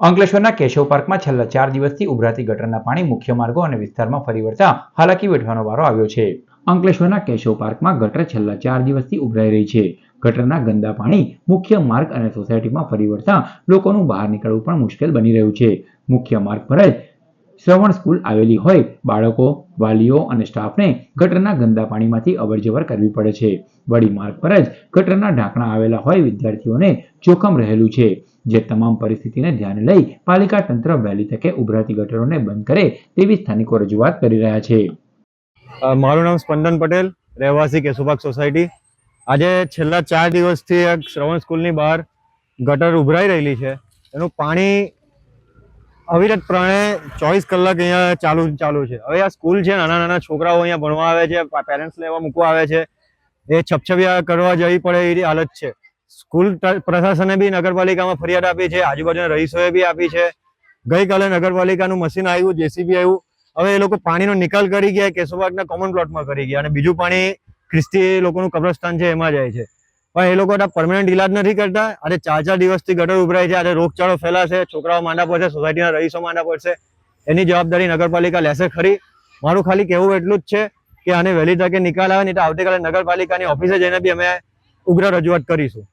અંકલેશ્વરના કેશવ પાર્કમાં છેલ્લા ચાર દિવસથી ઉભરાતી ગટરના પાણી મુખ્ય માર્ગો અને વિસ્તારમાં ફરી વળતા હાલાકી વેઠવાનો વારો આવ્યો છે. અંકલેશ્વરના કેશવ પાર્કમાં ગટર છેલ્લા ચાર દિવસથી ઉભરાઈ રહી છે. ગટરના ગંદા પાણી મુખ્ય માર્ગ અને સોસાયટીમાં ફરી વળતા લોકોનું બહાર નીકળવું પણ મુશ્કેલ બની રહ્યું છે. મુખ્ય માર્ગ પર જ શ્રવણ સ્કૂલ આવેલી હોય, બાળકો, વાલીઓ અને સ્ટાફને ગટરના ગંદા પાણીમાંથી અવરજવર કરવી પડે છે. વળી માર્ગ પર જ ગટરના ઢાંકણા આવેલા હોય, વિદ્યાર્થીઓને જોખમ રહેલું છે. જે તમામ પરિસ્થિતિને ધ્યાને લઈ પાલિકા તંત્ર વહેલી તકે ઉભરાતી ગટરોને બંધ કરે તેવી સ્થાનિકો રજૂઆત કરી રહ્યા છે. મારું નામ સ્પંદન પટેલ, રહેવાસી કેશુબાગ સોસાયટી. આજે છેલ્લા ચાર દિવસથી શ્રવણ સ્કૂલની બહાર ગટર ઉભરાઈ રહેલી છે. એનું પાણી અવિરતપણે ચોવીસ કલાક અહીંયા ચાલુ ચાલુ છે. હવે આ સ્કૂલ છે, નાના નાના છોકરાઓ અહીંયા ભણવા આવે છે પેરેન્ટ્સ લેવા મૂકવા આવે છે. એ છપછપિયા કરવા જવી પડે એ હાલત છે. સ્કૂલ પ્રશાસને બી નગરપાલિકામાં ફરિયાદ આપી છે, આજુબાજુના રહીશોએ બી આપી છે. ગઈકાલે નગરપાલિકાનું મશીન આવ્યું, જેસીબી આવ્યું. હવે એ લોકો પાણીનો નિકાલ કરી ગયા, કેશોબાગના કોમન પ્લોટમાં કરી ગયા અને બીજું પાણી ખ્રિસ્તી લોકોનું કબ્રસ્તાન છે, એમાં જાય છે. પણ એ લોકો પરમનન્ટ ઇલાજ નથી કરતા. અરે ચાર ચાર દિવસથી ગટર ઉભરાય છે. અરે રોગચાળો ફેલાશે. છોકરાઓ માંડા પડશે. સોસાયટીના રહીશો માંડા પડશે. એની જવાબદારી નગરપાલિકા લેશે ખરી. મારું ખાલી કહેવું એટલું જ છે કે આને વહેલી તકે નિકાલ આવે, નહીં તો આવતીકાલે નગરપાલિકાની ઓફિસે જઈને બી અમે ઉગ્ર રજૂઆત કરીશું.